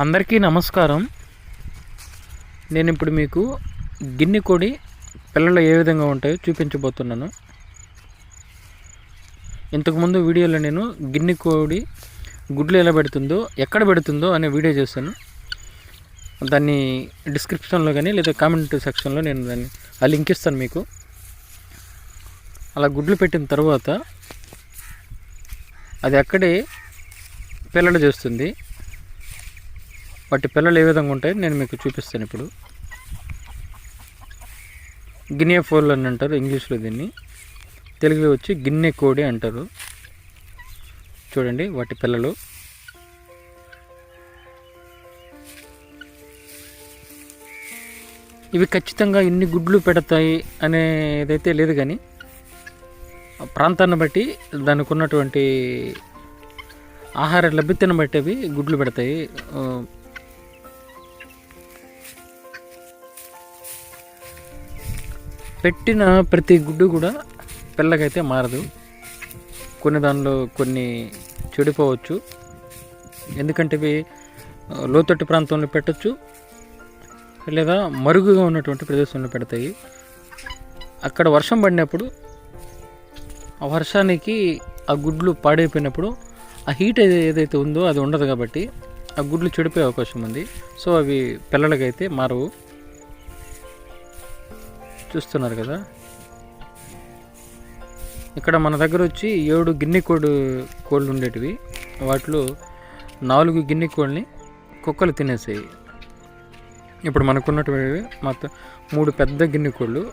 అందరికీ నమస్కారం. నేను ఇప్పుడు మీకు గిన్నె కోడి పిల్లలు ఏ విధంగా ఉంటాయో చూపించబోతున్నాను. ఇంతకుముందు వీడియోలో నేను గిన్నె కోడి గుడ్లు ఎలా పెడుతుందో ఎక్కడ పెడుతుందో అనే వీడియో చేశాను. దాన్ని డిస్క్రిప్షన్లో కానీ లేదా కామెంట్ సెక్షన్లో నేను దాన్ని ఆ లింక్ ఇస్తాను మీకు. అలా గుడ్లు పెట్టిన తర్వాత అది అక్కడే పిల్లలు చేస్తుంది. వాటి పిల్లలు ఏ విధంగా ఉంటాయో నేను మీకు చూపిస్తాను ఇప్పుడు. గిన్నె ఫోల్ అని అంటారు ఇంగ్లీష్లో దీన్ని. తెలుగులో వచ్చి గిన్నె కోడి అంటారు. చూడండి వాటి పిల్లలు. ఇవి ఖచ్చితంగా ఇన్ని గుడ్లు పెడతాయి అనేదైతే లేదు కానీ ప్రాంతాన్ని బట్టి దానికి ఉన్నటువంటి ఆహార లభ్యతను బట్టి అవి గుడ్లు పెడతాయి. పెట్టిన ప్రతి గుడ్డు కూడా పిల్లకైతే మారదు. కొన్ని దానిలో కొన్ని చెడిపోవచ్చు. ఎందుకంటే ఇవి లోతట్టు ప్రాంతంలో పెట్టచ్చు. లేదా మరుగుగా ఉన్నటువంటి ప్రదేశంలో పెడతాయి. అక్కడ వర్షం పడినప్పుడు ఆ వర్షానికి ఆ గుడ్లు పాడైపోయినప్పుడు ఆ హీట్ ఏదైతే ఉందో అది ఉండదు కాబట్టి ఆ గుడ్లు చెడిపోయే అవకాశం ఉంది. సో అవి పిల్లలకైతే మారవు. చూస్తున్నారు కదా. ఇక్కడ మన దగ్గర వచ్చి ఏడు గిన్నె కోడి కోళ్ళు ఉండేటివి. వాటిలో నాలుగు గిన్నె కోళ్ళని కుక్కలు తినేసాయి. ఇప్పుడు మనకున్నటువంటి మొత్తం మూడు పెద్ద గిన్నె కోళ్ళు.